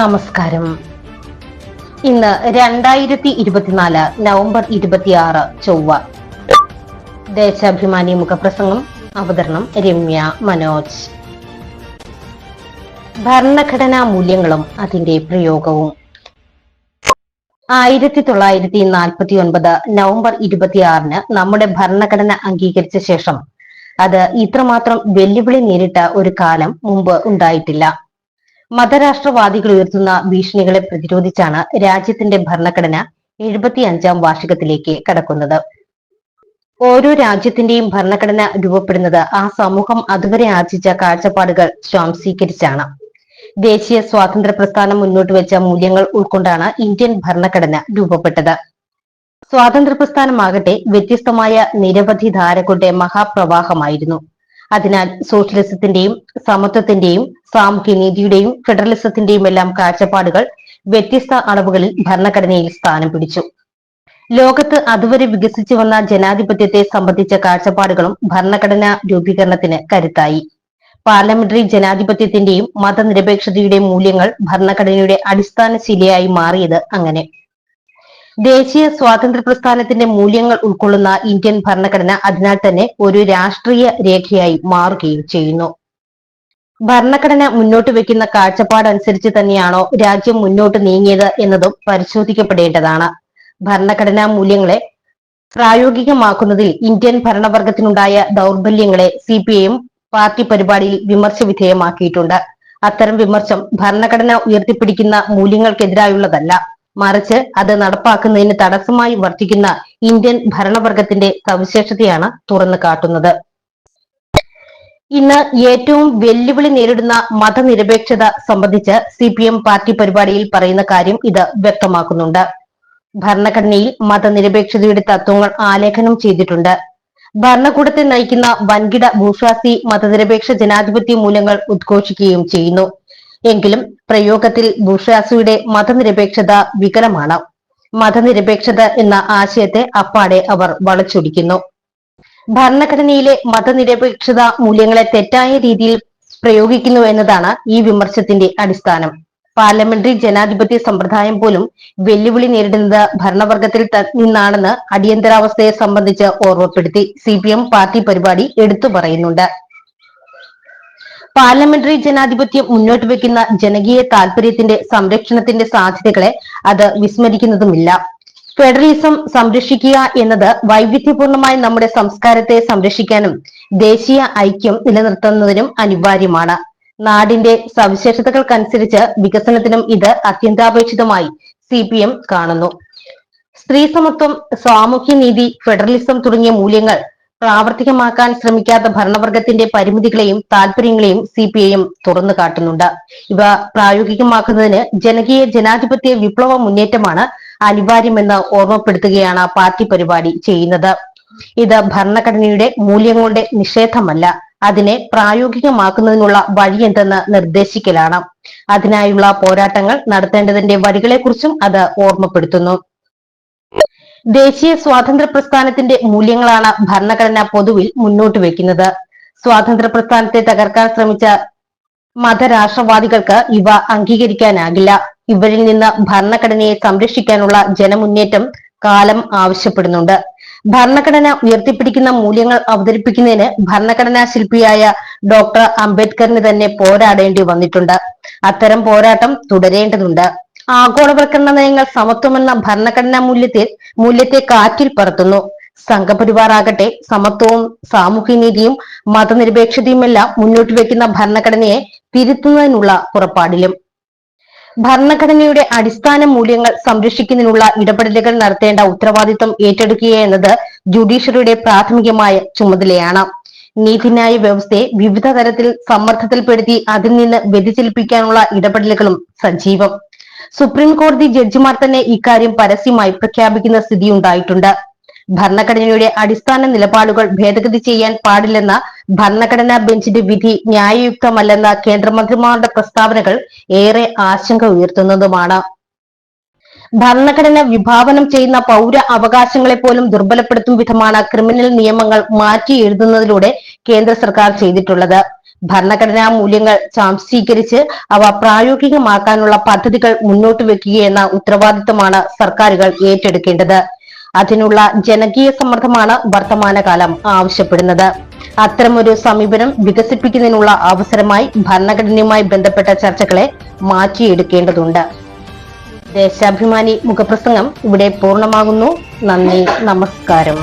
നമസ്കാരം. ഇന്ന് രണ്ടായിരത്തി ഇരുപത്തിനാല് നവംബർ ഇരുപത്തിയാറ് ചൊവ്വ. ദേശാഭിമാനി മുഖപ്രസംഗം അവതരണം രമ്യ മനോജ്. ഭരണഘടനാ മൂല്യങ്ങളും അതിന്റെ പ്രയോഗവും. ആയിരത്തി തൊള്ളായിരത്തി നാൽപ്പത്തി ഒൻപത് നവംബർ ഇരുപത്തിയാറിന് നമ്മുടെ ഭരണഘടന അംഗീകരിച്ച ശേഷം അത് ഇത്രമാത്രം വെല്ലുവിളി നേരിട്ട ഒരു കാലം മുമ്പ് ഉണ്ടായിട്ടില്ല. മതരാഷ്ട്രവാദികൾ ഉയർത്തുന്ന ഭീഷണികളെ പ്രതിരോധിച്ചാണ് രാജ്യത്തിന്റെ ഭരണഘടന എഴുപത്തി അഞ്ചാം വാർഷികത്തിലേക്ക് കടക്കുന്നത്. ഓരോ രാജ്യത്തിന്റെയും ഭരണഘടന രൂപപ്പെടുന്നത് ആ സമൂഹം അതുവരെ ആർജിച്ച കാഴ്ചപ്പാടുകൾ സ്വാംശീകരിച്ചാണ്. ദേശീയ സ്വാതന്ത്ര്യ പ്രസ്ഥാനം മുന്നോട്ട് വെച്ച മൂല്യങ്ങൾ ഉൾക്കൊണ്ടാണ് ഇന്ത്യൻ ഭരണഘടന രൂപപ്പെട്ടത്. സ്വാതന്ത്ര്യ പ്രസ്ഥാനമാകട്ടെ വ്യത്യസ്തമായ നിരവധി ധാരകളുടെ മഹാപ്രവാഹമായിരുന്നു. അതിനാൽ സോഷ്യലിസത്തിന്റെയും സമത്വത്തിന്റെയും സാമൂഹ്യ നീതിയുടെയും ഫെഡറലിസത്തിന്റെയും എല്ലാം കാഴ്ചപ്പാടുകൾ വ്യത്യസ്ത അളവുകളിൽ ഭരണഘടനയിൽ സ്ഥാനം പിടിച്ചു. ലോകത്ത് അതുവരെ വികസിച്ചു വന്ന ജനാധിപത്യത്തെ സംബന്ധിച്ച കാഴ്ചപ്പാടുകളും ഭരണഘടനാ രൂപീകരണത്തിന് കരുത്തായി. പാർലമെന്ററി ജനാധിപത്യത്തിന്റെയും മതനിരപേക്ഷതയുടെയും മൂല്യങ്ങൾ ഭരണഘടനയുടെ അടിസ്ഥാന ശിലയായി മാറിയത് അങ്ങനെ. ദേശീയ സ്വാതന്ത്ര്യ പ്രസ്ഥാനത്തിന്റെ മൂല്യങ്ങൾ ഉൾക്കൊള്ളുന്ന ഇന്ത്യൻ ഭരണഘടന അതിനാൽ തന്നെ ഒരു രാഷ്ട്രീയ രേഖയായി മാറുകയും ചെയ്യുന്നു. ഭരണഘടന മുന്നോട്ട് വെക്കുന്ന കാഴ്ചപ്പാട് അനുസരിച്ച് തന്നെയാണോ രാജ്യം മുന്നോട്ട് നീങ്ങിയത് എന്നതും പരിശോധിക്കപ്പെടേണ്ടതാണ്. ഭരണഘടനാ മൂല്യങ്ങളെ പ്രായോഗികമാക്കുന്നതിൽ ഇന്ത്യൻ ഭരണവർഗത്തിനുണ്ടായ ദൗർബല്യങ്ങളെ സി പി എം പാർട്ടി പരിപാടിയിൽ വിമർശ വിധേയമാക്കിയിട്ടുണ്ട്. അത്തരം വിമർശം ഭരണഘടന ഉയർത്തിപ്പിടിക്കുന്ന മൂല്യങ്ങൾക്കെതിരായുള്ളതല്ല. മറിച്ച് അത് നടപ്പാക്കുന്നതിന് തടസ്സമായി വർത്തിക്കുന്ന ഇന്ത്യൻ ഭരണവർഗത്തിന്റെ സവിശേഷതയാണ് തുറന്നു കാട്ടുന്നത്. ഇന്ന് ഏറ്റവും വെല്ലുവിളി നേരിടുന്ന മതനിരപേക്ഷത സംബന്ധിച്ച് സി പി എം പാർട്ടി പരിപാടിയിൽ പറയുന്ന കാര്യം ഇത് വ്യക്തമാക്കുന്നുണ്ട്. ഭരണഘടനയിൽ മതനിരപേക്ഷതയുടെ തത്വങ്ങൾ ആലേഖനം ചെയ്തിട്ടുണ്ട്. ഭരണകൂടത്തെ നയിക്കുന്ന വൻകിട ഭൂഷാസി മതനിരപേക്ഷ ജനാധിപത്യ മൂല്യങ്ങൾ ഉദ്ഘോഷിക്കുകയും ചെയ്യുന്നു. എങ്കിലും പ്രയോഗത്തിൽ ബുഷാസിയുടെ മതനിരപേക്ഷത വികലമാണ്. മതനിരപേക്ഷത എന്ന ആശയത്തെ അപ്പാടെ അവർ വളച്ചൊടിക്കുന്നു. ഭരണഘടനയിലെ മതനിരപേക്ഷത മൂല്യങ്ങളെ തെറ്റായ രീതിയിൽ പ്രയോഗിക്കുന്നു എന്നതാണ് ഈ വിമർശത്തിന്റെ അടിസ്ഥാനം. പാർലമെന്ററി ജനാധിപത്യ സമ്പ്രദായം പോലും വെല്ലുവിളി നേരിടുന്നത് ഭരണവർഗത്തിൽ നിന്നാണെന്ന് അടിയന്തരാവസ്ഥയെ സംബന്ധിച്ച് ഓർമ്മപ്പെടുത്തി സി പാർട്ടി പരിപാടി എടുത്തു പറയുന്നുണ്ട്. പാർലമെന്ററി ജനാധിപത്യം മുന്നോട്ട് വെക്കുന്ന ജനകീയ താൽപര്യത്തിന്റെ സംരക്ഷണത്തിന്റെ സാധ്യതകളെ അത് വിസ്മരിക്കുന്നതുമില്ല. ഫെഡറലിസം സംരക്ഷിക്കുക എന്നത് വൈവിധ്യപൂർണമായ നമ്മുടെ സംസ്കാരത്തെ സംരക്ഷിക്കാനും ദേശീയ ഐക്യം നിലനിർത്തുന്നതിനും അനിവാര്യമാണ്. നാടിന്റെ സവിശേഷതകൾക്കനുസരിച്ച് വികസനത്തിനും ഇത് അത്യന്താപേക്ഷിതമായി സി പി എം കാണുന്നു. സ്ത്രീ സമത്വം സാമൂഹ്യനീതി ഫെഡറലിസം തുടങ്ങിയ മൂല്യങ്ങൾ പ്രാവർത്തികമാക്കാൻ ശ്രമിക്കാത്ത ഭരണവർഗത്തിന്റെ പരിമിതികളെയും താല്പര്യങ്ങളെയും സി പി ഐ എം തുറന്നു കാട്ടുന്നുണ്ട്. ഇവ പ്രായോഗികമാക്കുന്നതിന് ജനകീയ ജനാധിപത്യ വിപ്ലവ മുന്നേറ്റമാണ് അനിവാര്യമെന്ന് ഓർമ്മപ്പെടുത്തുകയാണ് പാർട്ടി പരിപാടി ചെയ്യുന്നത്. ഇത് ഭരണഘടനയുടെ മൂല്യങ്ങളുടെ നിഷേധമല്ല. അതിനെ പ്രായോഗികമാക്കുന്നതിനുള്ള വഴിയെന്തെന്ന് നിർദ്ദേശിക്കലാണ്. അതിനായുള്ള പോരാട്ടങ്ങൾ നടത്തേണ്ടതിന്റെ വഴികളെക്കുറിച്ചും അത് ഓർമ്മപ്പെടുത്തുന്നു. ദേശീയ സ്വാതന്ത്ര്യ പ്രസ്ഥാനത്തിന്റെ മൂല്യങ്ങളാണ് ഭരണഘടന പൊതുവിൽ മുന്നോട്ട് വെക്കുന്നത്. സ്വാതന്ത്ര്യ പ്രസ്ഥാനത്തെ തകർക്കാൻ ശ്രമിച്ച മതരാഷ്ട്രവാദികൾക്ക് ഇവ അംഗീകരിക്കാനാകില്ല. ഇവരിൽ നിന്ന് ഭരണഘടനയെ സംരക്ഷിക്കാനുള്ള ജനമുന്നേറ്റം കാലം ആവശ്യപ്പെടുന്നുണ്ട്. ഭരണഘടന ഉയർത്തിപ്പിടിക്കുന്ന മൂല്യങ്ങൾ അവതരിപ്പിക്കുന്നതിന് ഭരണഘടനാ ശില്പിയായ ഡോക്ടർ അംബേദ്കറിന് തന്നെ പോരാടേണ്ടി വന്നിട്ടുണ്ട്. അത്തരം പോരാട്ടം തുടരേണ്ടതുണ്ട്. ആഗോളവൽക്കരണ നയങ്ങൾ സമത്വമെന്ന ഭരണഘടനാ മൂല്യത്തിൽ മൂല്യത്തെ കാറ്റിൽ പറത്തുന്നു. സംഘപരിവാർ ആകട്ടെ സമത്വവും സാമൂഹ്യനീതിയും മതനിരപേക്ഷതയുമെല്ലാം മുന്നോട്ട് വയ്ക്കുന്ന ഭരണഘടനയെ തിരുത്തുന്നതിനുള്ള പുറപ്പാടിലും. ഭരണഘടനയുടെ അടിസ്ഥാന മൂല്യങ്ങൾ സംരക്ഷിക്കുന്നതിനുള്ള ഇടപെടലുകൾ നടത്തേണ്ട ഉത്തരവാദിത്വം ഏറ്റെടുക്കുക എന്നത് ജുഡീഷ്യറിയുടെ പ്രാഥമികമായ ചുമതലയാണ്. നീതിന്യായ വ്യവസ്ഥയെ വിവിധ തരത്തിൽ സമ്മർദ്ദത്തിൽപ്പെടുത്തി അതിൽ നിന്ന് വ്യതിചലിപ്പിക്കാനുള്ള ഇടപെടലുകളും സജീവം. സുപ്രീം കോടതി ജഡ്ജിമാർ തന്നെ ഇക്കാര്യം പരസ്യമായി പ്രഖ്യാപിക്കുന്ന സ്ഥിതിയുണ്ടായിട്ടുണ്ട്. ഭരണഘടനയുടെ അടിസ്ഥാന നിലപാടുകൾ ഭേദഗതി ചെയ്യാൻ പാടില്ലെന്ന ഭരണഘടനാ ബെഞ്ചിന്റെ വിധി ന്യായയുക്തമല്ലെന്ന കേന്ദ്രമന്ത്രിമാരുടെ പ്രസ്താവനകൾ ഏറെ ആശങ്ക ഉയർത്തുന്നതുമാണ്. ഭരണഘടന വിഭാവനം ചെയ്യുന്ന പൗര അവകാശങ്ങളെ പോലും ദുർബലപ്പെടുത്തും വിധമാണ് ക്രിമിനൽ നിയമങ്ങൾ മാറ്റി എഴുതുന്നതിലൂടെ കേന്ദ്ര സർക്കാർ ചെയ്തിട്ടുള്ളത്. ഭരണഘടനാ മൂല്യങ്ങൾ സ്വാംശീകരിച്ച് അവ പ്രായോഗികമാക്കാനുള്ള പദ്ധതികൾ മുന്നോട്ട് വെക്കുകയെന്ന ഉത്തരവാദിത്തമാണ് സർക്കാരുകൾ ഏറ്റെടുക്കേണ്ടത്. അതിനുള്ള ജനകീയ സമ്മർദ്ദമാണ് വർത്തമാനകാലം ആവശ്യപ്പെടുന്നത്. അത്തരമൊരു സമീപനം വികസിപ്പിക്കുന്നതിനുള്ള അവസരമായി ഭരണഘടനയുമായി ബന്ധപ്പെട്ട ചർച്ചകളെ മാറ്റിയെടുക്കേണ്ടതുണ്ട്. ദേശാഭിമാനി മുഖപ്രസംഗം ഇവിടെ പൂർണമാകുന്നു. നന്ദി നമസ്കാരം.